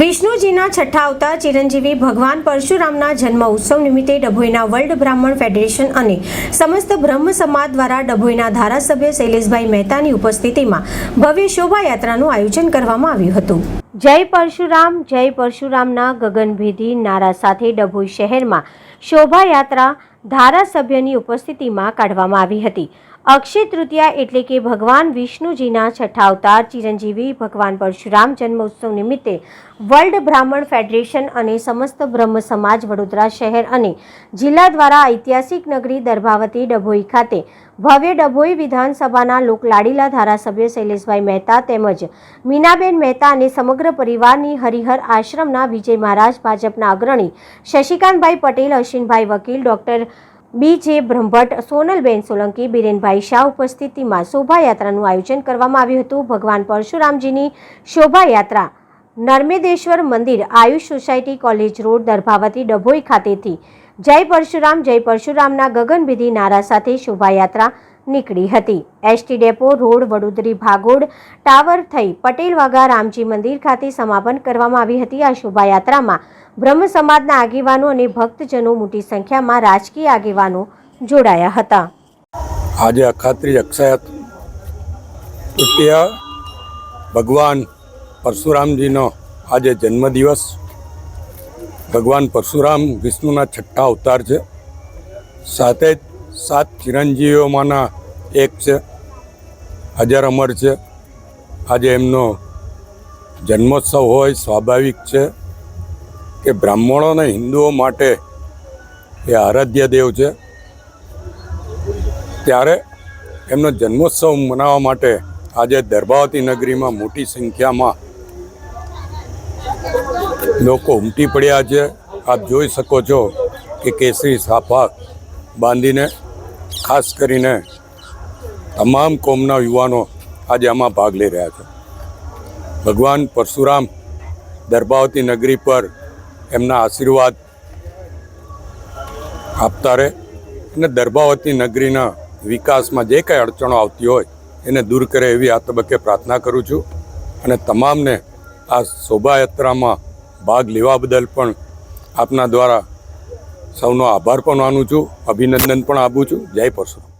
વિષ્ણુજીના છઠ્ઠા અવતાર ચિરંજીવી ભગવાન પરશુરામના જન્મ ઉત્સવ નિમિત્તે ડભોઈના વર્લ્ડ બ્રાહ્મણ ફેડરેશન અને સમસ્ત બ્રહ્મ સમાજ દ્વારા ડભોઈના ધારાસભ્ય શૈલેષભાઈ મહેતાની ઉપસ્થિતિમાં ભવ્ય શોભાયાત્રાનું આયોજન કરવામાં આવ્યું હતું. જય પરશુરામ, જય પરશુરામના ગગનભેદી નારા સાથે ડભોઈ શહેરમાં શોભાયાત્રા ધારાસભ્યની ઉપસ્થિતિમાં કાઢવામાં આવી હતી. અક્ષય તૃતીયા એટલે કે ભગવાન વિષ્ણુજીના છઠ્ઠા અવતાર ચિરંજીવી ભગવાન પરશુરામ જન્મોત્સવ નિમિત્તે વર્લ્ડ બ્રાહ્મણ ફેડરેશન અને સમસ્ત બ્રહ્મ સમાજ વડોદરા શહેર અને જિલ્લા દ્વારા ઐતિહાસિક નગરી દર્ભાવતી ડભોઈ ખાતે ભવ્ય ડભોઈ વિધાનસભાના લોકલાડીલા ધારાસભ્ય શૈલેષભાઈ મહેતા તેમજ મીનાબેન મહેતા અને સમગ્ર પરિવારની હરિહર આશ્રમના વિજય મહારાજ ભાજપના અગ્રણી શશિકાંતભાઈ પટેલ, અશ્વિનભાઈ વકીલ, ડોક્ટર બી જે બ્રહ્મભટ્ટ, સોનલબેન સોલંકી, બિરેનભાઈ શાહ ઉપસ્થિતિમાં શોભાયાત્રાનું આયોજન કરવામાં આવ્યું હતું. ભગવાન પરશુરામજીની શોભાયાત્રા નર્મેદેશ્વર મંદિર Ayush society college road Darbhavati Dabhoi ખાતેથી જય પરશુરામ, જય પરશુરામના ગગનભેદી નારા સાથે શોભાયાત્રા નીકળી હતી. ST depot, road, Vadodari, Bhagol, tower થઈ પટેલ વાગા રામજી મંદિર ખાતે સમાપન કરવામાં આવી હતી. આ શોભાયાત્રામાં બ્રહ્મ સમાજના આગેવાનો અને ભક્તજનો મોટી સંખ્યામાં રાજકીય આગેવાનો જોડાયા હતા. આજે અખાત્રી અક્ષાયત તૃતીય ભગવાન પરશુરામજીનો આજે જન્મદિવસ. ભગવાન પરશુરામ વિષ્ણુના છઠ્ઠા અવતાર છે. સાથે જ સાત ચિરંજીવીઓમાંના એક છે. અજર અમર છે. આજે એમનો જન્મોત્સવ હોય સ્વાભાવિક છે કે બ્રાહ્મણો અને હિન્દુઓ માટે એ આરાધ્ય દેવ છે. ત્યારે એમનો જન્મોત્સવ મનાવવા માટે આજે દર્ભાવતી નગરીમાં મોટી સંખ્યામાં લોકો ઉમટી પડ્યા છે. આપ જોઈ શકો છો કે કેસરી સાફા બાંધીને, ખાસ કરીને તમામ કોમના યુવાનો આજે આમાં ભાગ લઈ રહ્યા છે. ભગવાન પરશુરામ દર્ભાવતી નગરી પર એમના આશીર્વાદ આપતા રહે અને દર્ભાવતી નગરીના વિકાસમાં જે કંઈ અડચણો આવતી હોય એને દૂર કરે એવી આ તબક્કે પ્રાર્થના કરું છું અને તમામને આ શોભાયાત્રામાં ભાગ લેવા બદલ પણ આપના દ્વારા સૌનો આભાર પણ માનું છું. અભિનંદન પણ આપું છું. જય પરશુરામ.